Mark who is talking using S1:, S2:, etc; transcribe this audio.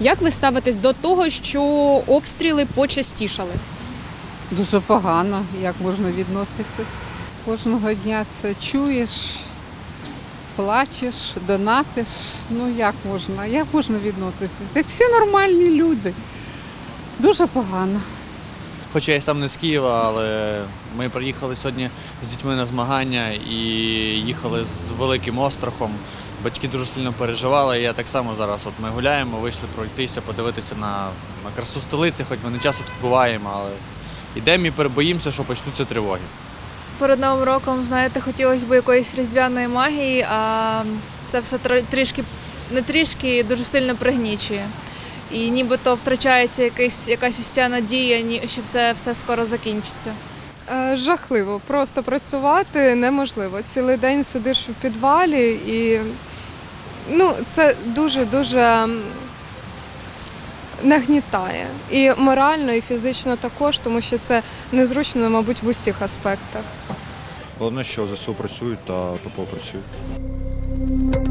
S1: Як ви ставитесь до того, що обстріли почастішали?
S2: Дуже погано, як можна відноситися. Кожного дня це чуєш, плачеш, донатиш. Ну як можна? Як можна відноситися? Як всі нормальні люди. Дуже погано.
S3: Хоча я сам не з Києва, але ми приїхали сьогодні з дітьми на змагання і їхали з великим острахом. Батьки дуже сильно переживали. і Я так само зараз. От ми гуляємо, вийшли пройтися, подивитися на, на красу столиці, хоч ми не часто тут буваємо, але йдемо і перебоїмося, що почнуться тривоги.
S4: Перед новим роком, знаєте, хотілося б якоїсь різдвяної магії, а це все трішки, не трішки, дуже сильно пригнічує. І нібито втрачається якийсь, якась ця надія, що все, все скоро закінчиться.
S5: Е, Жахливо. Просто працювати неможливо. Цілий день сидиш в підвалі і ну, це дуже-дуже нагнітає. І морально, і фізично також, тому що це незручно, мабуть, в усіх аспектах.
S6: Головне, що ЗСУ працюють та ППО працюють.